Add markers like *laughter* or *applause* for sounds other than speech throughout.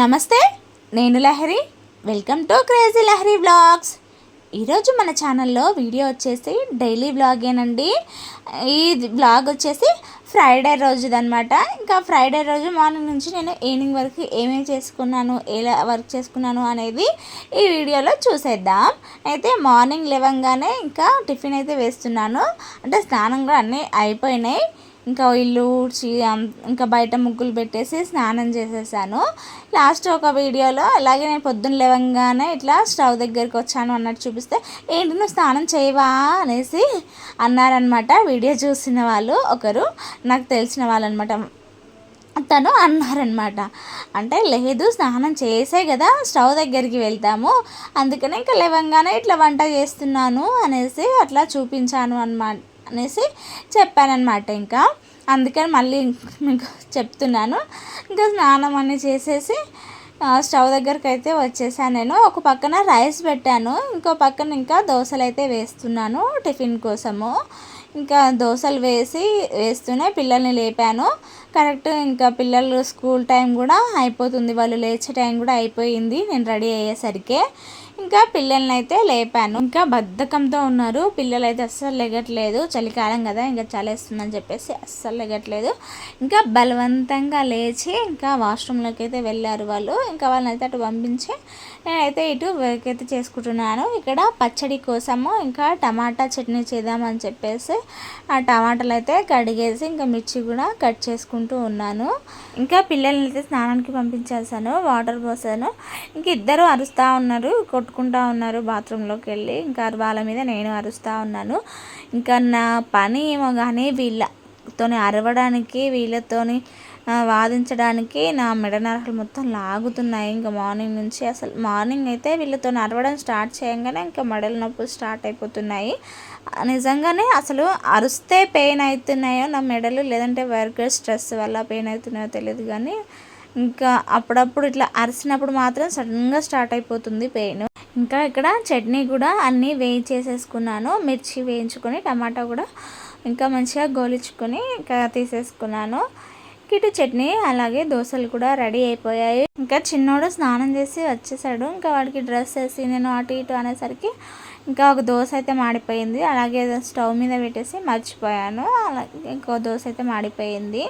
నమస్తే నేను Lahari. Welcome to crazy Lahari vlogs ఈరోజు మన ఛానల్లో వీడియో వచ్చేసి డైలీ వ్లాగేనండి. ఈ వ్లాగ్ వచ్చేసి ఫ్రైడే రోజుదనమాట ఇంకా ఫ్రైడే రోజు మార్నింగ్ నుంచి నేను ఈవినింగ్ వరకు ఏమేమి చేసుకున్నాను ఎలా వర్క్ చేసుకున్నాను అనేది ఈ వీడియోలో చూసేద్దాం. అయితే మార్నింగ్ లేవంగానే ఇంకా టిఫిన్ అయితే వేస్తున్నాను. అంటే స్నానం కూడా అన్నీ అయిపోయినాయి. ఇంకా ఇల్లు ఊడ్చి అం- ఇంకా బయట ముగ్గులు పెట్టేసి స్నానం చేసేసాను. లాస్ట్ ఒక వీడియోలో అలాగే నేను పొద్దున్న లేవంగానే ఇట్లా స్టవ్ దగ్గరికి వచ్చాను అన్నట్టు చూపిస్తే ఏంటి నువ్వు స్నానం చేయవా? అనేసి అన్నారనమాట వీడియో చూసిన వాళ్ళు ఒకరు. నాకు తెలిసిన వాళ్ళు అనమాట తను అన్నారనమాట అంటే లేదు స్నానం చేసే కదా స్టవ్ దగ్గరికి వెళ్తాము. అందుకనే ఇంకా లేవంగానే ఇట్లా వంట చేస్తున్నాను అనేసి అట్లా చూపించాను అనమాట అనేసి చెప్పానమాట ఇంకా. అందుకని మళ్ళీ మీకు చెప్తున్నాను. ఇంకా స్నానం అన్నీ చేసేసి స్టవ్ దగ్గరికి అయితే వచ్చేసాను నేను. ఒక పక్కన రైస్ పెట్టాను. ఇంకో పక్కన ఇంకా దోశలు అయితే వేస్తున్నాను టిఫిన్ కోసము. ఇంకా దోశలు వేసి వేస్తూనే పిల్లల్ని లేపాను. కరెక్ట్ ఇంకా పిల్లలు స్కూల్ టైం కూడా అయిపోతుంది. వాళ్ళు లేచే టైం కూడా అయిపోయింది. నేను రెడీ అయ్యేసరికి. ఇంకా పిల్లల్ని అయితే లేపాను. ఇంకా బద్ధకంతో ఉన్నారు. పిల్లలు అయితే అస్సలు లెగట్లేదు. చలికాలం కదా ఇంకా చలేస్తుందని చెప్పేసి అస్సలు లెగట్లేదు. ఇంకా బలవంతంగా లేచి ఇంకా వాష్రూమ్లోకి అయితే వెళ్ళారు వాళ్ళు. ఇంకా వాళ్ళని అయితే అటు పంపించి నేనైతే ఇటు వర్క్ అయితే చేసుకుంటున్నాను. ఇక్కడ పచ్చడి కోసము ఇంకా టమాటా చట్నీ చేద్దామని చెప్పేసి ఆ టమాటాలు అయితే కడిగేసి ఇంకా మిర్చి కూడా కట్ చేసుకుంటూ ఉన్నాను. ఇంకా పిల్లల్ని అయితే స్నానానికి పంపించేసాను వాటర్ పోసాను. ఇంక ఇద్దరు అరుస్తూ ఉన్నారు కొట్టుకుంటా ఉన్నారు బాత్రూంలోకి వెళ్ళి. ఇంకా వాళ్ళ మీద నేను అరుస్తూ ఉన్నాను. ఇంకా నా పని ఏమో కానీ వీళ్ళతోని అరవడానికి వీళ్ళతోని వాదించడానికి నా మెడ నరాలు మొత్తం లాగుతున్నాయి. ఇంకా మార్నింగ్ నుంచి అసలు మార్నింగ్ అయితే వీళ్ళతో నడవడం స్టార్ట్ చేయంగానే ఇంకా మెడల నొప్పులు స్టార్ట్ అయిపోతున్నాయి. నిజంగానే అసలు అరుస్తే పెయిన్ అవుతున్నాయో నా మెడలు లేదంటే వర్క్ స్ట్రెస్ వల్ల పెయిన్ అవుతున్నాయో తెలియదు కానీ ఇంకా అప్పుడప్పుడు ఇట్లా అరిసినప్పుడు మాత్రం సడన్గా స్టార్ట్ అయిపోతుంది పెయిన్. ఇంకా ఇక్కడ చట్నీ కూడా అన్నీ వేయించేసేసుకున్నాను. మిర్చి వేయించుకొని టమాటా కూడా ఇంకా మంచిగా గోలించుకొని ఇంకా తీసేసుకున్నాను. ఇటు చట్నీ అలాగే దోశలు కూడా రెడీ అయిపోయాయి. ఇంకా చిన్నోడు స్నానం చేసి వచ్చేసాడు. ఇంకా వాడికి డ్రెస్ వేసి నేను అటు ఇటు అనేసరికి ఇంకా ఒక దోశ అయితే మాడిపోయింది. అలాగే స్టవ్ మీద పెట్టేసి మర్చిపోయాను. అలాగే ఇంకో దోశ అయితే మాడిపోయింది.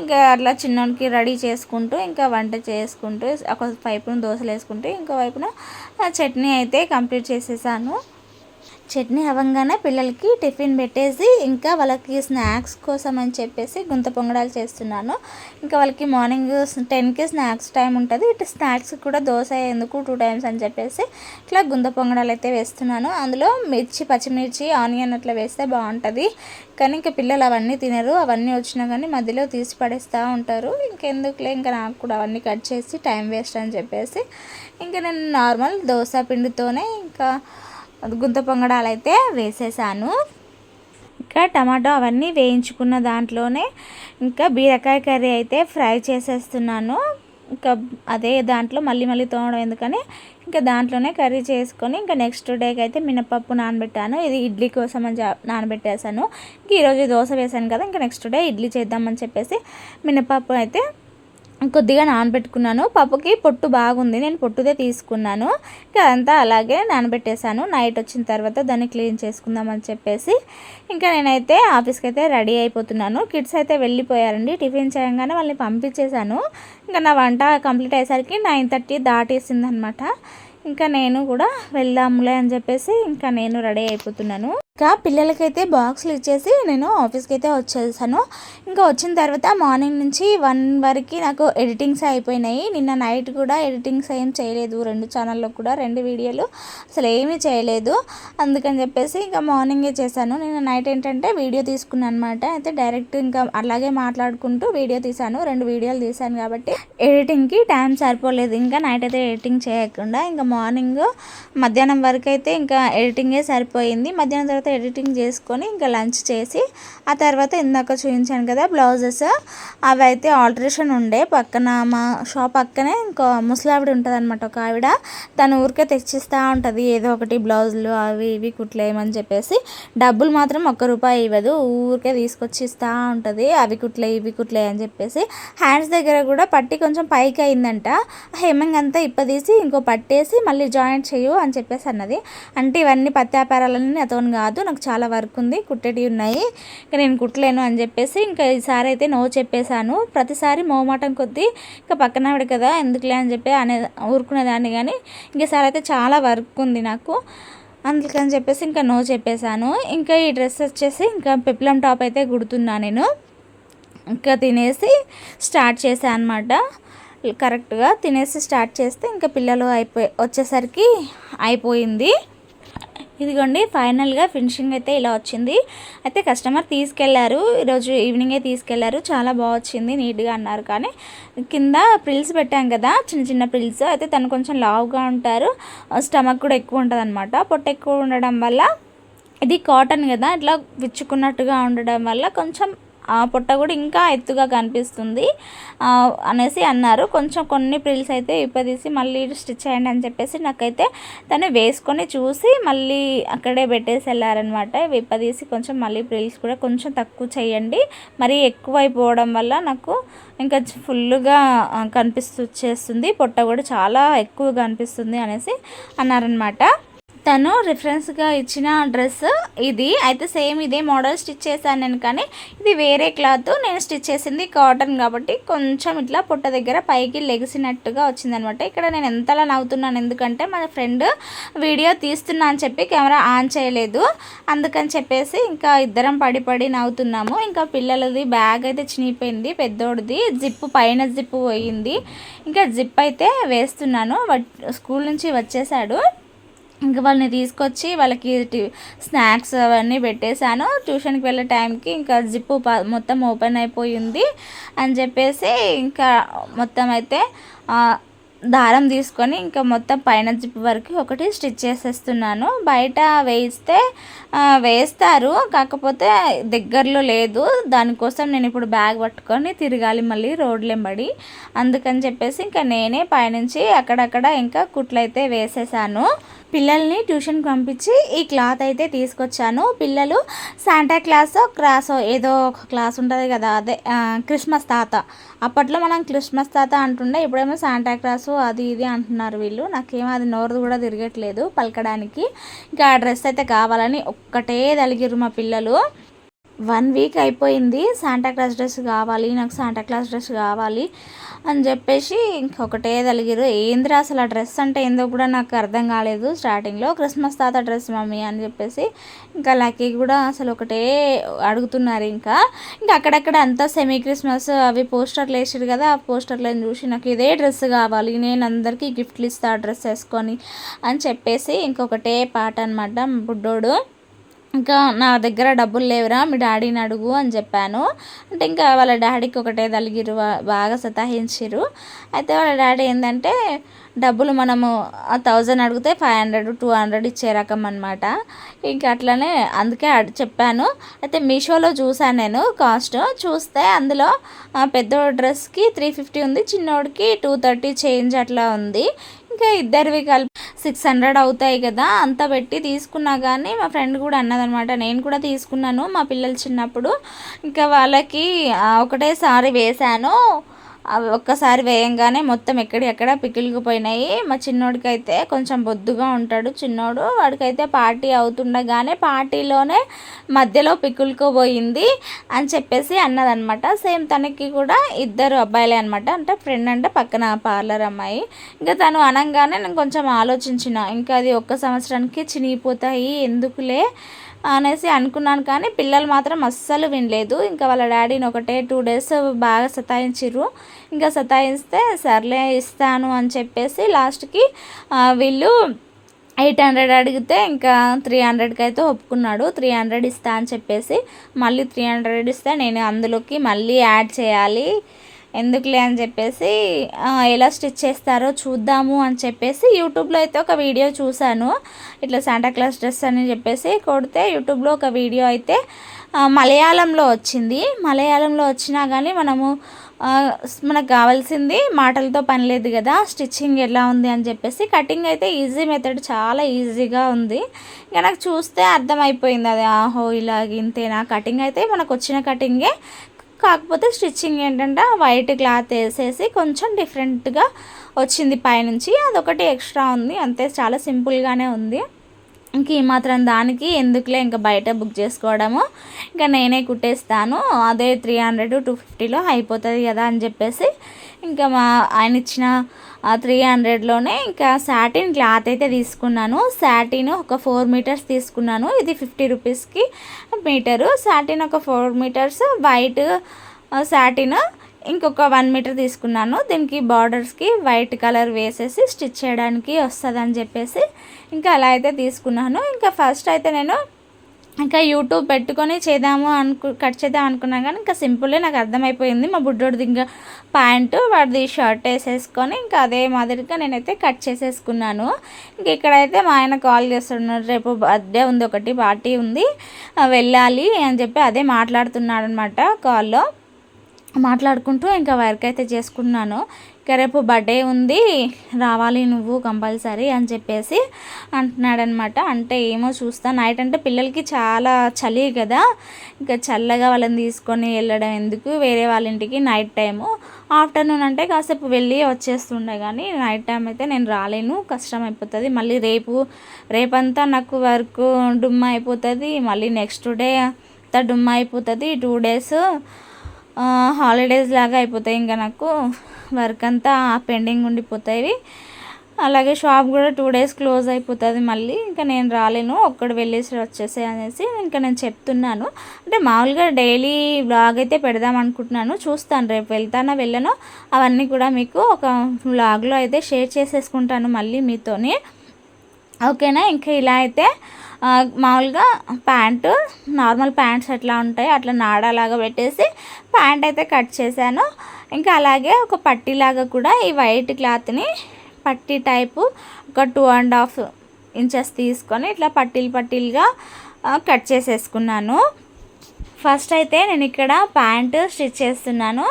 ఇంకా అట్లా చిన్నోడికి రెడీ చేసుకుంటూ ఇంకా వంట చేసుకుంటూ ఒక వైపున దోశలు వేసుకుంటూ ఇంకో వైపున చట్నీ అయితే కంప్లీట్ చేసేసాను. చట్నీ అవ్వగానే పిల్లలకి టిఫిన్ పెట్టేసి ఇంకా వాళ్ళకి స్నాక్స్ కోసం అని చెప్పేసి గుంత పొంగడాలు చేస్తున్నాను. ఇంకా వాళ్ళకి మార్నింగ్ టెన్కి స్నాక్స్ టైం ఉంటుంది. ఇటు స్నాక్స్ కూడా దోశ ఎందుకు టూ టైమ్స్ అని చెప్పేసి ఇట్లా గుంత పొంగడాలు అయితే వేస్తున్నాను. అందులో మిర్చి పచ్చిమిర్చి ఆనియన్ అట్లా వేస్తే బాగుంటుంది. కానీ ఇంకా పిల్లలు అవన్నీ తినరు. అవన్నీ వచ్చినా కానీ మధ్యలో తీసి పడేస్తూ ఉంటారు. ఇంకెందుకులే ఇంకా నాకు కూడా అవన్నీ కట్ చేసి టైం వేస్ట్ అని చెప్పేసి ఇంకా నేను నార్మల్ దోశ పిండితోనే ఇంకా గుంత పొంగడాలు అయితే వేసేసాను. ఇంకా టమాటో అవన్నీ వేయించుకున్న దాంట్లోనే ఇంకా బీరకాయ కర్రీ అయితే ఫ్రై చేసేస్తున్నాను. ఇంకా అదే దాంట్లో మళ్ళీ మళ్ళీ తోమడం ఎందుకని ఇంకా దాంట్లోనే కర్రీ చేసుకొని ఇంకా నెక్స్ట్ డేకి అయితే మినపప్పు నానబెట్టాను. ఇది ఇడ్లీ కోసం అని నానబెట్టేసాను ఇంక ఈరోజు దోశ వేసాను కదా ఇంకా నెక్స్ట్ డే ఇడ్లీ చేద్దామని చెప్పేసి మినపప్పు అయితే కొద్దిగా నానబెట్టుకున్నాను. పప్పుకి పొట్టు బాగుంది. నేను పొట్టుదే తీసుకున్నాను. ఇంకా అంతా అలాగే నానబెట్టేశాను. నైట్ వచ్చిన తర్వాత దాన్ని క్లీన్ చేసుకుందామని చెప్పేసి ఇంకా నేనైతే ఆఫీస్కి అయితే రెడీ అయిపోతున్నాను. కిడ్స్ అయితే వెళ్ళిపోయారండి. టిఫిన్ చేయగానే వాళ్ళని పంపించేశాను. ఇంకా నా వంట కంప్లీట్ అయ్యేసరికి నైన్ థర్టీ దాటేసింది అనమాట ఇంకా నేను కూడా వెళ్దాములే అని చెప్పేసి ఇంకా నేను రెడీ అయిపోతున్నాను. ఇంకా పిల్లలకైతే బాక్స్లు ఇచ్చేసి నేను ఆఫీస్కి అయితే వచ్చేసాను. ఇంకా వచ్చిన తర్వాత మార్నింగ్ నుంచి వన్ వరకు నాకు ఎడిటింగ్స్ అయిపోయినాయి. నిన్న నైట్ కూడా ఎడిటింగ్స్ ఏం చేయలేదు. రెండు ఛానల్లో కూడా రెండు వీడియోలు అసలు ఏమీ చేయలేదు. అందుకని చెప్పేసి ఇంకా మార్నింగే చేశాను. నిన్న నైట్ ఏంటంటే వీడియో తీసుకున్నాను అనమాట అయితే డైరెక్ట్ ఇంకా అలాగే మాట్లాడుకుంటూ వీడియో తీశాను. రెండు వీడియోలు తీశాను కాబట్టి ఎడిటింగ్కి టైం సరిపోలేదు. ఇంకా నైట్ అయితే ఎడిటింగ్ చేయకుండా ఇంకా మార్నింగ్ మధ్యాహ్నం వరకు అయితే ఇంకా ఎడిటింగే సరిపోయింది. మధ్యాహ్నం తర్వాత ఎడిటింగ్ చేసుకొని ఇంకా లంచ్ చేసి ఆ తర్వాత ఇందాక చూపించాను కదా బ్లౌజెస్ అవి అయితే ఆల్టరేషన్ ఉండే. పక్కన మా షాప్ పక్కనే ఇంకో ముసలావిడ ఉంటుంది అనమాట ఒక ఆవిడ. తను ఊరికే తెచ్చిస్తూ ఉంటుంది ఏదో ఒకటి బ్లౌజులు అవి ఇవి కుట్లేయమని చెప్పేసి. డబ్బులు మాత్రం ఒక్క రూపాయి ఇవ్వదు ఊరికే తీసుకొచ్చి ఇస్తూ ఉంటుంది అవి కుట్లే ఇవి కుట్లే అని చెప్పేసి. హ్యాండ్స్ దగ్గర కూడా పట్టి కొంచెం పైకి అయిందంట. హెమ్మింగ్ అంతా ఇప్పదీసి ఇంకో పట్టేసి మళ్ళీ జాయింట్ చేయు అని చెప్పేసి అన్నది. అంటే ఇవన్నీ పత్యాపారాలన్నీ అతను కాదు నాకు చాలా వర్క్ ఉంది కుట్టేటివి ఉన్నాయి ఇంకా నేను కుట్టలేను అని చెప్పేసి ఇంకా ఈసారి అయితే నో చెప్పేశాను. ప్రతిసారి మోమాటం కొద్దీ ఇంకా పక్కన ఆవిడ కదా ఎందుకులే అని చెప్పి అనే ఊరుకునేదాన్ని కానీ ఇంకసారి అయితే చాలా వర్క్ ఉంది నాకు. అందుకని చెప్పేసి ఇంకా నో చెప్పేశాను. ఇంకా ఈ డ్రెస్ వచ్చేసి ఇంకా పెప్లం టాప్ అయితే కుడుతున్నా నేను. ఇంకా తినేసి స్టార్ట్ చేశాను అనమాట కరెక్ట్గా తినేసి స్టార్ట్ చేస్తే ఇంకా పిల్లలు అయిపోయి వచ్చేసరికి అయిపోయింది. ఇదిగోండి ఫైనల్గా ఫినిషింగ్ అయితే ఇలా వచ్చింది. అయితే కస్టమర్ తీసుకెళ్ళారు ఈరోజు ఈవినింగే తీసుకెళ్ళారు. చాలా బాగా వచ్చింది నీట్గా అన్నారు. కానీ కింద ప్రిల్స్ పెట్టాం కదా చిన్న చిన్న ప్రిల్స్. అయితే తను కొంచెం లావుగా ఉంటారు. స్టమక్ కూడా ఎక్కువ ఉంటుంది అనమాట పొట్ట ఎక్కువ ఉండడం వల్ల ఇది కాటన్ కదా ఇట్లా విచ్చుకున్నట్టుగా ఉండడం వల్ల కొంచెం పొట్ట కూడా ఇంకా ఎత్తుగా కనిపిస్తుంది అనేసి అన్నారు. కొంచెం కొన్ని ప్రిల్స్ అయితే ఇప్పదీసి మళ్ళీ స్టిచ్ చేయండి అని చెప్పేసి నాకైతే తను వేసుకొని చూసి మళ్ళీ అక్కడే పెట్టేసి వెళ్ళారనమాట విప్పదీసి కొంచెం మళ్ళీ ప్రిల్స్ కూడా కొంచెం తక్కువ చేయండి. మరీ ఎక్కువ అయిపోవడం వల్ల నాకు ఇంకా ఫుల్గా కనిపిస్తూ చేస్తుంది. పొట్ట కూడా చాలా ఎక్కువ కనిపిస్తుంది అనేసి అన్నారనమాట తను రిఫరెన్స్గా ఇచ్చిన డ్రెస్ ఇది. అయితే సేమ్ ఇదే మోడల్ స్టిచ్ చేశాను నేను కానీ ఇది వేరే క్లాత్ నేను స్టిచ్ చేసింది కాటన్ కాబట్టి కొంచెం ఇట్లా పుట్ట దగ్గర పైకి లెగిసినట్టుగా వచ్చిందనమాట. ఇక్కడ నేను ఎంతలా నవ్వుతున్నాను ఎందుకంటే మన ఫ్రెండ్ వీడియో తీస్తున్నా అని చెప్పి కెమెరా ఆన్ చేయలేదు. అందుకని చెప్పేసి ఇంకా ఇద్దరం పడి పడి నవ్వుతున్నాము. ఇంకా పిల్లలది బ్యాగ్ అయితే చినిగిపోయింది పెద్దోడిది. జిప్పు పైన జిప్పు పోయింది. ఇంకా జిప్ అయితే వేస్తున్నాను. స్కూల్ నుంచి వచ్చేసాడు. ఇంకా వాళ్ళని తీసుకొచ్చి వాళ్ళకి స్నాక్స్ అవన్నీ పెట్టేశాను. ట్యూషన్కి వెళ్ళే టైంకి ఇంకా జిప్పు మొత్తం ఓపెన్ అయిపోయింది అని చెప్పేసి ఇంకా మొత్తం అయితే దారం తీసుకొని ఇంకా మొత్తం పైన జిప్ వరకు ఒకటి స్టిచ్ చేసేస్తున్నాను. బయట వేయిస్తే వేస్తారు. కాకపోతే దగ్గరలో లేదు. దానికోసం నేను ఇప్పుడు బ్యాగ్ పట్టుకొని తిరగాలి మళ్ళీ రోడ్లెంబడి అందుకని చెప్పేసి ఇంకా నేనే పైనుంచి అక్కడక్కడ ఇంకా కుట్లు అయితే వేసేసాను పిల్లల్ని ట్యూషన్కి పంపించి ఈ క్లాత్ అయితే తీసుకొచ్చాను. పిల్లలు శాంటా క్లాసో క్రాసో ఏదో ఒక క్లాస్ ఉంటుంది కదా అదే క్రిస్మస్ తాత. అప్పట్లో మనం క్రిస్మస్ తాత అంటుండే ఇప్పుడేమో శాంటా క్లాసు అది ఇది అంటున్నారు వీళ్ళు. నాకేమో అది నోరు కూడా తిరగట్లేదు పలకడానికి. ఇంకా ఆ డ్రెస్ అయితే కావాలని ఒక్కటే తలిగిరు మా పిల్లలు. వన్ వీక్ అయిపోయింది. శాంటా క్లాస్ డ్రెస్ కావాలి నాకు శాంటా క్లాస్ డ్రెస్ కావాలి అని చెప్పేసి ఇంకొకటే తలిగిరు ఏందిరా అసలు ఆ డ్రెస్ అంటే ఏందో కూడా నాకు అర్థం కాలేదు స్టార్టింగ్లో క్రిస్మస్ తాత డ్రెస్ మమ్మీ అని చెప్పేసి ఇంకా లక్కీ కూడా అసలు ఒకటే అడుగుతున్నారు ఇంకా. ఇంకా అక్కడక్కడ అంతా సెమీ క్రిస్మస్ అవి పోస్టర్లు వేసారు కదా ఆ పోస్టర్లను చూసి నాకు ఇదే డ్రెస్ కావాలి నేను అందరికీ గిఫ్ట్లు ఇస్తా డ్రెస్ వేసుకొని అని చెప్పేసి ఇంకొకటే పాట అనమాట బుడ్డోడు. ఇంకా నా దగ్గర డబ్బులు లేవురా మీ డాడీని అడుగు అని చెప్పాను. అంటే ఇంకా వాళ్ళ డాడీకి ఒకటే తలిగిరు బాగా సతాయించారు అయితే వాళ్ళ డాడీ ఏంటంటే డబ్బులు మనము థౌజండ్ అడిగితే ఫైవ్ హండ్రెడ్ టూ హండ్రెడ్ ఇచ్చే రకం అనమాట ఇంకా అట్లనే అందుకే చెప్పాను. అయితే మీషోలో చూసాను నేను కాస్ట్. చూస్తే అందులో పెద్ద డ్రెస్కి త్రీ ఫిఫ్టీ ఉంది చిన్నోడికి టూ థర్టీ చేంజ్ అట్లా ఉంది. ఇంకా ఇద్దరివి కలిపి సిక్స్ హండ్రెడ్ అవుతాయి కదా అంత పెట్టి తీసుకున్నా కానీ మా ఫ్రెండ్ కూడా అన్నదనమాట. నేను కూడా తీసుకున్నాను మా పిల్లలు చిన్నప్పుడు. ఇంకా వాళ్ళకి ఒకటేసారి వేశాను. అవి ఒక్కసారి వేయంగానే మొత్తం ఎక్కడెక్కడ పికిలిగిపోయినాయి. మా చిన్నోడికైతే కొంచెం బొద్దుగా ఉంటాడు చిన్నోడు. వాడికైతే పార్టీ అవుతుండగానే పార్టీలోనే మధ్యలో పికులుకోపోయింది అని చెప్పేసి అన్నదనమాట సేమ్ తనకి కూడా ఇద్దరు అబ్బాయిలే అనమాట అంటే ఫ్రెండ్ అంటే పక్కన పార్లర్ అమ్మాయి. ఇంకా తను అనగానే నేను కొంచెం ఆలోచించిన. ఇంకా అది ఒక్క సంవత్సరానికి చినిగిపోతాయి. ఎందుకులే? అనేసి అనుకున్నాను కానీ పిల్లలు మాత్రం అస్సలు వినలేదు. ఇంకా వాళ్ళ డాడీని ఒకటే టూ డేస్ బాగా సతాయించిర్రు. ఇంకా సతాయిస్తే సర్లే ఇస్తాను అని చెప్పేసి లాస్ట్కి వీళ్ళు ఎయిట్ హండ్రెడ్ అడిగితే ఇంకా త్రీ హండ్రెడ్కి అయితే ఒప్పుకున్నాడు. త్రీ హండ్రెడ్ ఇస్తా అని చెప్పేసి మళ్ళీ త్రీ హండ్రెడ్ ఇస్తే నేను అందులోకి మళ్ళీ యాడ్ చేయాలి. ఎందుకులే అని చెప్పేసి ఎలా స్టిచ్ చేస్తారో చూద్దాము అని చెప్పేసి యూట్యూబ్లో అయితే ఒక వీడియో చూశాను. ఇట్లా శాంటాక్లాస్ డ్రెస్ అని చెప్పేసి కొడితే యూట్యూబ్లో ఒక వీడియో అయితే మలయాళంలో వచ్చింది. మలయాళంలో వచ్చినా కానీ మనము మనకు కావాల్సింది మాటలతో పని లేదు కదా స్టిచ్చింగ్ ఎలా ఉంది అని చెప్పేసి కటింగ్ అయితే ఈజీ మెథడ్ చాలా ఈజీగా ఉంది. ఇంకా నాకు చూస్తే అర్థమైపోయింది అది. ఆహో ఇలాగ ఇంతేనా? కటింగ్ అయితే మనకు వచ్చిన కటింగే కాకపోతే స్టిచ్చింగ్ ఏంటంటే వైట్ క్లాత్ వేసేసి కొంచెం డిఫరెంట్గా వచ్చింది పైనుంచి. అదొకటి ఎక్స్ట్రా ఉంది. అంతే చాలా సింపుల్గానే ఉంది. ఇంక ఈ మాత్రం దానికి ఎందుకులే ఇంకా బయట బుక్ చేసుకోవడము. ఇంకా నేనే కుట్టేస్తాను. అదే త్రీ హండ్రెడ్ టూ ఫిఫ్టీలో అయిపోతుంది కదా అని చెప్పేసి ఇంకా మా ఆయన ఇచ్చిన త్రీ హండ్రెడ్లోనే ఇంకా సాటిన్ క్లాత్ అయితే తీసుకున్నాను. సాటిన్ ఒక ఫోర్ మీటర్స్ తీసుకున్నాను. ఇది ఫిఫ్టీ రూపీస్కి మీటరు సాటిన్ ఒక ఫోర్ మీటర్స్ వైట్ సాటిన్ ఇంకొక వన్ మీటర్ తీసుకున్నాను. దీనికి బార్డర్స్కి వైట్ కలర్ వేసేసి స్టిచ్ చేయడానికి వస్తుందని చెప్పేసి ఇంకా అలా అయితే తీసుకున్నాను. ఇంకా ఫస్ట్ అయితే నేను ఇంకా యూట్యూబ్ పెట్టుకొని చేద్దాము అనుకు కట్ చేద్దాం అనుకున్నా కానీ ఇంకా సింపుల్లే నాకు అర్థమైపోయింది. మా బుడ్డోడిది ఇంకా ప్యాంటు వాడిది షర్ట్ వేసేసుకొని ఇంకా అదే మాదిరిగా నేనైతే కట్ చేసేసుకున్నాను. ఇంక ఇక్కడైతే మా ఆయన కాల్ చేస్తున్నాడు రేపు బర్త్డే ఉంది ఒకటి పార్టీ ఉంది వెళ్ళాలి అని చెప్పి అదే మాట్లాడుతున్నాడు అనమాట కాల్లో. మాట్లాడుకుంటూ ఇంకా వర్క్ అయితే చేసుకున్నాను. రేపు బర్త్డే ఉంది రావాలి నువ్వు కంపల్సరీ అని చెప్పేసి అంటున్నాడనమాట. అంటే ఏమో చూస్తా నైట్ అంటే పిల్లలకి చాలా చలి కదా ఇంకా చల్లగా వాళ్ళని తీసుకొని వెళ్ళడం ఎందుకు వేరే వాళ్ళ ఇంటికి నైట్ టైము. ఆఫ్టర్నూన్ అంటే కాసేపు వెళ్ళి వచ్చేస్తుండే కానీ నైట్ టైం అయితే నేను రాలేను కష్టం అయిపోతుంది. మళ్ళీ రేపు రేపంతా నాకు వర్క్ డుమ్మ అయిపోతుంది మళ్ళీ నెక్స్ట్ డే అంతా డుమ్మ అయిపోతుంది టూ డేస్ హాలిడేస్ లాగా అయిపోతాయి ఇంకా నాకు. వర్క్ అంతా పెండింగ్ ఉండిపోతాయి. అలాగే షాప్ కూడా టూ డేస్ క్లోజ్ అయిపోతుంది మళ్ళీ. ఇంకా నేను రాలేను ఒక్కడు వెళ్ళేసి వచ్చేసే అనేసి ఇంకా నేను చెప్తున్నాను. అంటే మామూలుగా డైలీ వ్లాగ్ అయితే పెడదాం అనుకుంటున్నాను. చూస్తాను రేపు వెళ్తానో వెళ్ళనో? అవన్నీ కూడా మీకు ఒక వ్లాగ్లో అయితే షేర్ చేసేసుకుంటాను మళ్ళీ మీతోని. ఓకేనా? ఇంకా ఇలా అయితే మామూలుగా ప్యాంటు నార్మల్ ప్యాంట్స్ ఎట్లా ఉంటాయి అట్లా నాడాలాగా పెట్టేసి ప్యాంట్ అయితే కట్ చేశాను. ఇంకా అలాగే ఒక పట్టీలాగా కూడా ఈ వైట్ క్లాత్ని పట్టీ టైపు ఒక టూ అండ్ హాఫ్ ఇంచెస్ తీసుకొని ఇట్లా పట్టీలు పట్టీలుగా కట్ చేసేసుకున్నాను. ఫస్ట్ అయితే నేను ఇక్కడ ప్యాంటు స్టిచ్ చేస్తున్నాను.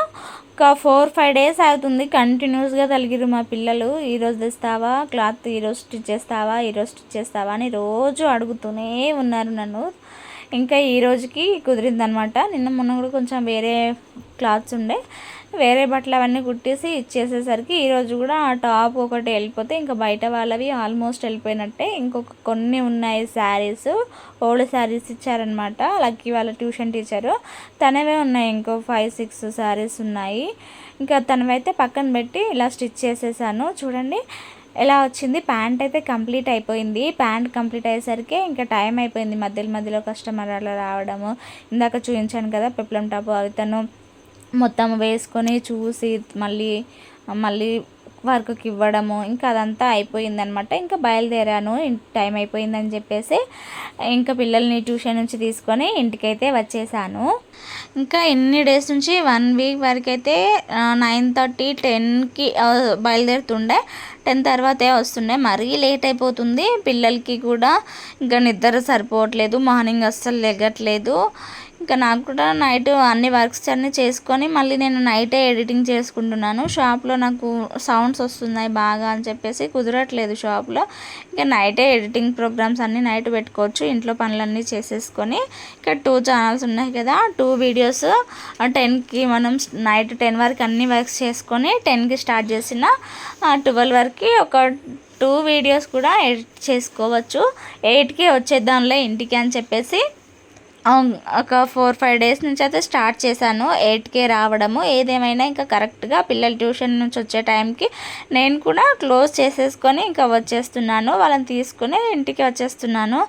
ఒక ఫోర్ ఫైవ్ డేస్ అవుతుంది. కంటిన్యూస్గా తలిగిరు మా పిల్లలు. ఈరోజు తెస్తావా? క్లాత్ ఈరోజు స్టిచ్ చేస్తావా? ఈరోజు స్టిచ్ చేస్తావా? అని రోజు అడుగుతూనే ఉన్నారు నన్ను. ఇంకా ఈ రోజుకి కుదిరిందనమాట. నిన్న మొన్న కూడా కొంచెం వేరే క్లాత్స్ ఉండే. వేరే బట్టలు అవన్నీ కుట్టేసి ఇచ్చేసేసరికి ఈరోజు కూడా ఆ టాప్ ఒకటి వెళ్ళిపోతే ఇంకా బయట వాళ్ళవి ఆల్మోస్ట్ వెళ్ళిపోయినట్టే. ఇంకొక కొన్ని ఉన్నాయి శారీస్. ఓల్డ్ శారీస్ ఇచ్చారనమాట. లక్కీ వాళ్ళ ట్యూషన్ టీచరు. తనవే ఉన్నాయి ఇంకో ఫైవ్ సిక్స్ శారీస్ ఉన్నాయి. ఇంకా తనవైతే పక్కన పెట్టి ఇలా స్టిచ్ చేసేసాను. చూడండి ఎలా వచ్చింది? ప్యాంట్ అయితే కంప్లీట్ అయిపోయింది. ప్యాంట్ కంప్లీట్ అయ్యేసరికి ఇంకా టైం అయిపోయింది. మధ్యలో మధ్యలో కస్టమర్ అలా రావడము. ఇందాక చూపించాను కదా పెప్లం టాప్. అవి తను మొత్తం వేసుకొని చూసి మళ్ళీ మళ్ళీ వర్క్కి ఇవ్వడము ఇంకా అదంతా అయిపోయిందనమాట. ఇంకా బయలుదేరాను టైం అయిపోయిందని చెప్పేసి ఇంకా పిల్లల్ని ట్యూషన్ నుంచి తీసుకొని ఇంటికైతే వచ్చేసాను. ఇంకా ఎన్ని డేస్ నుంచి వన్ వీక్ వరకు అయితే నైన్ థర్టీ టెన్కి బయలుదేరుతుండే. టెన్ తర్వాతే వస్తుండే. మరీ లేట్ అయిపోతుంది. పిల్లలకి కూడా ఇంకా నిద్ర సరిపోవట్లేదు. మార్నింగ్ అస్సలు లెగట్లేదు. ఇంకా నాకు కూడా నైట్ అన్ని వర్క్స్ అన్నీ చేసుకొని మళ్ళీ నేను నైటే ఎడిటింగ్ చేసుకుంటున్నాను. షాప్లో నాకు సౌండ్స్ వస్తున్నాయి బాగా అని చెప్పేసి కుదరట్లేదు షాప్లో. ఇంకా నైటే ఎడిటింగ్ ప్రోగ్రామ్స్ అన్నీ నైట్ పెట్టుకోవచ్చు. ఇంట్లో పనులన్నీ చేసేసుకొని ఇంకా టూ ఛానల్స్ ఉన్నాయి కదా టూ వీడియోస్. టెన్కి మనం నైట్ టెన్ వరకు అన్ని వర్క్స్ చేసుకొని టెన్కి స్టార్ట్ చేసిన ట్వెల్వ్ వరకు ఒక టూ వీడియోస్ కూడా ఎడిట్ చేసుకోవచ్చు. ఎయిట్కి వచ్చేద్దాంలే ఇంటికి అని చెప్పేసి ఒక ఫోర్ ఫైవ్ డేస్ నుంచి అయితే స్టార్ట్ చేశాను ఎయిట్కే రావడము. ఏదేమైనా ఇంకా కరెక్ట్గా పిల్లలు ట్యూషన్ నుంచి వచ్చే టైంకి నేను కూడా క్లోజ్ చేసేసుకొని ఇంకా వచ్చేస్తున్నాను. వాళ్ళని తీసుకుని ఇంటికి వచ్చేస్తున్నాను.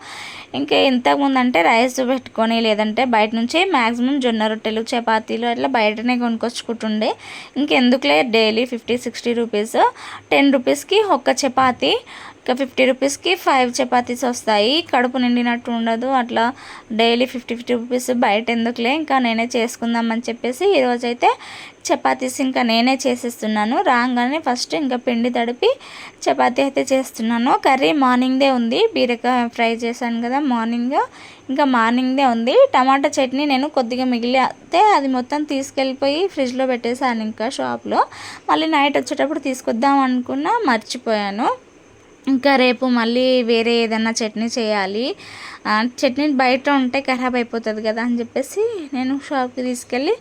ఇంకా ఇంతకుముందు అంటే రైస్ పెట్టుకొని లేదంటే బయట నుంచి మ్యాక్సిమం జొన్న రొట్టెలు చపాతీలు అట్లా బయటనే కొనుక్కొచ్చుకుంటుండే ఇంకెందుకులే daily fifty sixty rupees ten రూపీస్కి ఒక్క చపాతీ ఇంకా ఫిఫ్టీ రూపీస్కి ఫైవ్ చపాతీస్ వస్తాయి. కడుపు నిండినట్టు ఉండదు. అట్లా డైలీ ఫిఫ్టీ ఫిఫ్టీ రూపీస్ బయట ఎందుకులే? ఇంకా నేనే చేసుకుందామని చెప్పేసి ఈరోజైతే చపాతీస్ ఇంకా నేనే చేసేస్తున్నాను. రాగానే ఫస్ట్ ఇంకా పిండి తడిపి చపాతీ అయితే చేస్తున్నాను. కర్రీ మార్నింగ్దే ఉంది. బీరకాయ ఫ్రై చేశాను కదా మార్నింగ్. ఇంకా మార్నింగ్దే ఉంది. టమాటా చట్నీ నేను కొద్దిగా మిగిలితే అది మొత్తం తీసుకెళ్ళిపోయి ఫ్రిడ్జ్లో పెట్టేశాను ఇంకా షాప్లో. మళ్ళీ నైట్ వచ్చేటప్పుడు తీసుకొద్దాం అనుకున్నా మర్చిపోయాను. ఇంకా రేపు మళ్ళీ వేరే ఏదైనా చట్నీ చేయాలి. చట్నీ బయట ఉంటే ఖరాబ్ అయిపోతుంది కదా అని చెప్పేసి నేను షాప్కి తీసుకెళ్ళి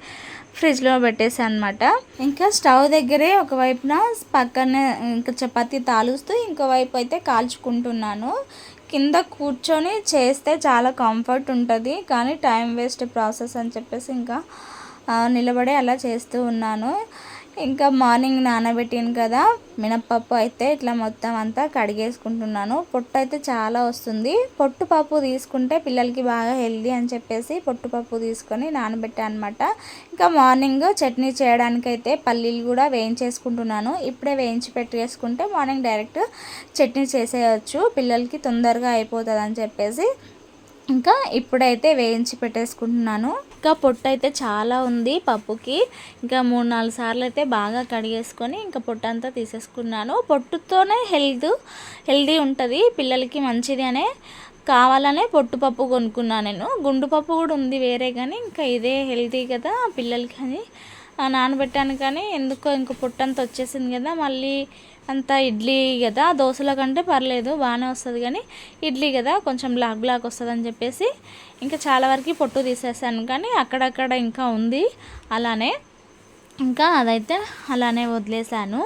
ఫ్రిడ్జ్లో పెట్టేసాను అనమాట ఇంకా స్టవ్ దగ్గరే ఒకవైపున పక్కనే ఇంకా చపాతీ తాలుస్తూ ఇంకోవైపు అయితే కాల్చుకుంటున్నాను. కింద కూర్చొని చేస్తే చాలా కంఫర్ట్ ఉంటుంది. కానీ టైం వేస్ట్ ప్రాసెస్ అని చెప్పేసి ఇంకా నిలబడి అలా చేస్తూ ఉన్నాను. ఇంకా మార్నింగ్ నానబెట్టాను కదా మినప్పప్పు అయితే ఇట్లా మొత్తం అంతా కడిగేసుకుంటున్నాను. పొట్టు అయితే చాలా వస్తుంది. పొట్టుపప్పు తీసుకుంటే పిల్లలకి బాగా హెల్దీ అని చెప్పేసి పొట్టుపప్పు తీసుకొని నానబెట్టాను అనమాట ఇంకా మార్నింగ్ చట్నీ చేయడానికైతే పల్లీలు కూడా వేయించేసుకుంటున్నాను. ఇప్పుడే వేయించి పెట్టేసుకుంటే మార్నింగ్ డైరెక్ట్ చట్నీ చేసేయచ్చు. పిల్లలకి తొందరగా అయిపోతుంది అని చెప్పేసి ఇంకా ఇప్పుడైతే వేయించి పెట్టేసుకుంటున్నాను. ఇంకా పొట్టు అయితే చాలా ఉంది పప్పుకి. ఇంకా మూడు నాలుగు సార్లు అయితే బాగా కడిగేసుకొని ఇంకా పొట్టు అంతా తీసేసుకున్నాను. పొట్టుతోనే హెల్త్ హెల్దీ ఉంటుంది. పిల్లలకి మంచిది అనే కావాలనే పొట్టుపప్పు కొనుక్కున్నాను నేను. గుండు పప్పు కూడా ఉంది వేరే కానీ ఇంకా ఇదే హెల్తీ కదా పిల్లలకి అని. నానబెట్టాను కానీ ఎందుకో ఇంకో పొట్టంతా వచ్చేసింది కదా. మళ్ళీ అంతా ఇడ్లీ కదా దోశల కంటే పర్లేదు బాగానే వస్తుంది కానీ ఇడ్లీ కదా కొంచెం బ్లాక్ బ్లాక్ వస్తుంది అని చెప్పేసి ఇంకా చాలా వరకు పొట్టు తీసేసాను కానీ అక్కడక్కడ ఇంకా ఉంది అలానే ఇంకా అదైతే అలానే వదిలేసాను.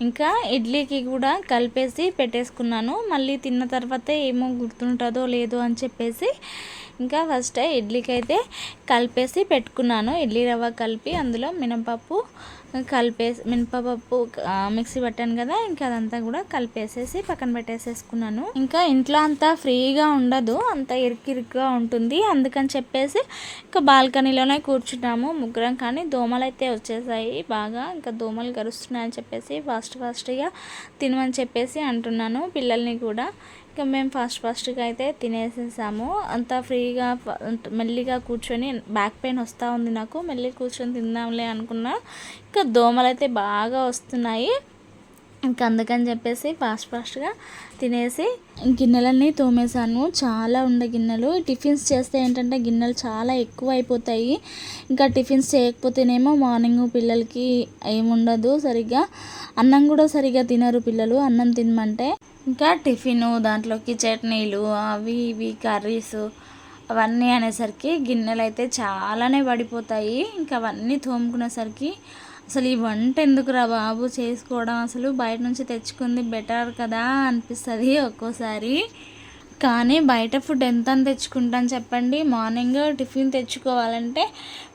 ఇంకా ఇడ్లీకి కూడా కలిపేసి పెట్టేసుకున్నాను మళ్ళీ తిన్న తర్వాత ఏమో గుర్తుంటుందో లేదో అని చెప్పేసి ఇంకా ఫస్ట్ ఇడ్లీకి అయితే కలిపేసి పెట్టుకున్నాను ఇడ్లీ రవ్వ కలిపి అందులో మినపప్పు కలిపేసి మినపప్పు మిక్సీ పట్టాను కదా ఇంకా అదంతా కూడా కలిపేసేసి పక్కన పెట్టేసేసుకున్నాను. ఇంకా ఇంట్లో అంతా ఫ్రీగా ఉండదు అంత ఇరికిరిగ్గా ఉంటుంది. అందుకని చెప్పేసి ఇంకా బాల్కనీలోనే కూర్చున్నాము ముగ్గురం. కానీ దోమలు అయితే వచ్చేసాయి బాగా. ఇంకా దోమలు గరుస్తున్నాయని చెప్పేసి ఫాస్ట్ ఫాస్ట్గా తినమని చెప్పేసి అంటున్నాను పిల్లల్ని కూడా. ఇంకా మేము ఫాస్ట్ ఫాస్ట్గా అయితే తినేసేసాము. అంత ఫ్రీగా మెల్లిగా కూర్చొని బ్యాక్ పెయిన్ వస్తూ ఉంది నాకు. మెల్లి కూర్చొని తిందాంలే అనుకున్నా. ఇంకా దోమలు అయితే బాగా వస్తున్నాయి. ఇంకా అందుకని చెప్పేసి ఫాస్ట్ ఫాస్ట్గా తినేసి గిన్నెలన్నీ తోమేశాను. చాలా ఉండే గిన్నెలు. టిఫిన్స్ చేస్తే ఏంటంటే గిన్నెలు చాలా ఎక్కువ అయిపోతాయి ఇంకా టిఫిన్స్ చేయకపోతేనేమో మార్నింగ్ పిల్లలకి ఏముండదు సరిగ్గా. అన్నం కూడా సరిగ్గా తినరు పిల్లలు. అన్నం తినమంటే. ఇంకా టిఫిన్ దాంట్లోకి చట్నీలు అవి ఇవి కర్రీస్ అవన్నీ అనేసరికి గిన్నెలు అయితే చాలానే పడిపోతాయి. ఇంకా అవన్నీ తోముకునేసరికి అసలు ఈ వంట ఎందుకురా బాబు? చేసుకోవడం అసలు బయట నుంచి తెచ్చుకుంది బెటర్ కదా అనిపిస్తుంది ఒక్కోసారి. కానీ బయట ఫుడ్ ఎంత అని తెచ్చుకుంటాను చెప్పండి. మార్నింగ్ టిఫిన్ తెచ్చుకోవాలంటే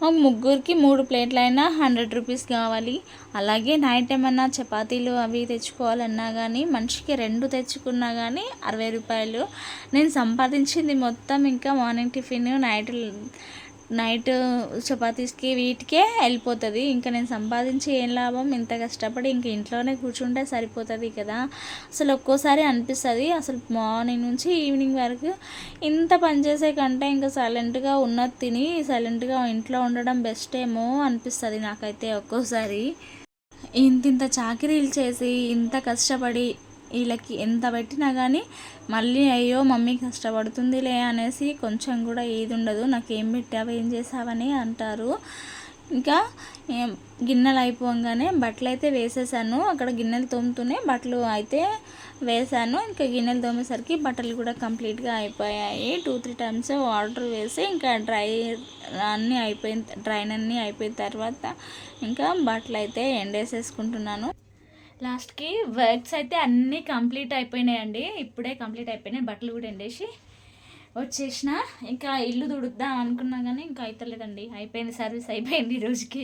మాకు ముగ్గురికి మూడు ప్లేట్లు అయినా హండ్రెడ్ రూపీస్ కావాలి. అలాగే నైట్ ఏమన్నా చపాతీలు అవి తెచ్చుకోవాలన్నా కానీ మనిషికి రెండు తెచ్చుకున్నా కానీ అరవై రూపాయలు. నేను సంపాదించింది మొత్తం ఇంకా మార్నింగ్ టిఫిన్ నైట్ నైట్ చపాతీస్కి వీటికే వెళ్ళిపోతుంది. ఇంకా నేను సంపాదించి ఏం లాభం? ఇంత కష్టపడి ఇంక ఇంట్లోనే కూర్చుంటే సరిపోతుంది కదా. అసలు ఒక్కోసారి అనిపిస్తుంది అసలు మార్నింగ్ నుంచి ఈవినింగ్ వరకు ఇంత పనిచేసే కంటే ఇంకా సైలెంట్గా ఉన్నది తిని సైలెంట్గా ఇంట్లో ఉండడం బెస్ట్ ఏమో అనిపిస్తుంది నాకైతే ఒక్కోసారి. ఇంత ఇంత చాకరీలు చేసి ఇంత కష్టపడి వీళ్ళకి ఎంత పెట్టినా కానీ మళ్ళీ అయ్యో మమ్మీ కష్టపడుతుందిలే అనేసి కొంచెం కూడా ఏది ఉండదు. నాకు ఏం పెట్టావు ఏం చేసావని అంటారు. ఇంకా గిన్నెలు అయిపోగానే బట్టలు అయితే వేసేసాను. అక్కడ గిన్నెలు తోముతూనే బట్టలు అయితే వేసాను. ఇంకా గిన్నెలు తోమేసరికి బట్టలు కూడా కంప్లీట్గా అయిపోయాయి. టూ త్రీ టైమ్స్ వాటర్ వేసి ఇంకా డ్రై అన్నీ అయిపోయిన డ్రైన్ అన్నీ అయిపోయిన తర్వాత ఇంకా బట్టలు అయితే ఎండేసేసుకుంటున్నాను. లాస్ట్కి వర్క్స్ అయితే అన్నీ కంప్లీట్ అయిపోయినాయండి. ఇప్పుడే కంప్లీట్ అయిపోయినాయి. బట్టలు కూడా ఎండేసి వచ్చేసిన. ఇంకా ఇల్లు తుడుద్దాం అనుకున్నా కానీ ఇంకా అవుతలేదండి అయిపోయింది సర్వీస్ అయిపోయింది ఈరోజుకి రోజుకి.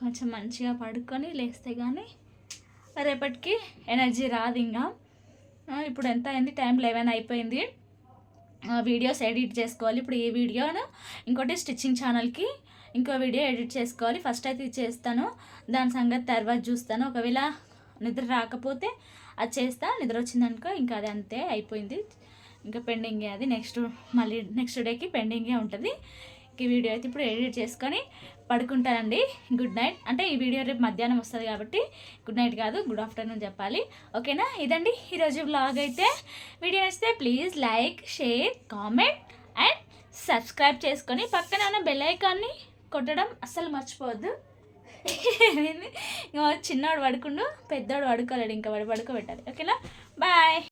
కొంచెం మంచిగా పడుకొని లేస్తే కానీ రేపటికి ఎనర్జీ రాదు ఇంకా. ఇప్పుడు ఎంత అయింది? టైం లెవెన్ అయిపోయింది. వీడియోస్ ఎడిట్ చేసుకోవాలి. ఇప్పుడు ఈ వీడియోను ఇంకోటి స్టిచ్చింగ్ ఛానల్కి ఇంకో వీడియో ఎడిట్ చేసుకోవాలి. ఫస్ట్ అయితే చేస్తాను. దాని సంగతి తర్వాత చూస్తాను. ఒకవేళ నిద్ర రాకపోతే అది చేస్తా. నిద్ర వచ్చిందనుకో ఇంకా అది అంతే అయిపోయింది. ఇంకా పెండింగే అది. నెక్స్ట్ మళ్ళీ నెక్స్ట్ డేకి పెండింగే ఉంటుంది. ఈ వీడియో అయితే ఇప్పుడు ఎడిట్ చేసుకొని పడుకుంటానండి. గుడ్ నైట్ అంటే ఈ వీడియో రేపు మధ్యాహ్నం వస్తుంది కాబట్టి గుడ్ నైట్ కాదు గుడ్ ఆఫ్టర్నూన్ చెప్పాలి. ఓకేనా? ఇదండి. ఈరోజు వ్లాగ్ అయితే. వీడియో నచ్చితే please like share comment and subscribe చేసుకొని పక్కన ఉన్న బెల్ ఐకాన్ని కొట్టడం అస్సలు మర్చిపోవద్దు. *laughs* ఇంకా చిన్నవాడు పడుకుండు పెద్దవాడు పడుకోలేడు ఇంకా వాడు పడుకోబెట్టాలి. ఓకేనా? బాయ్.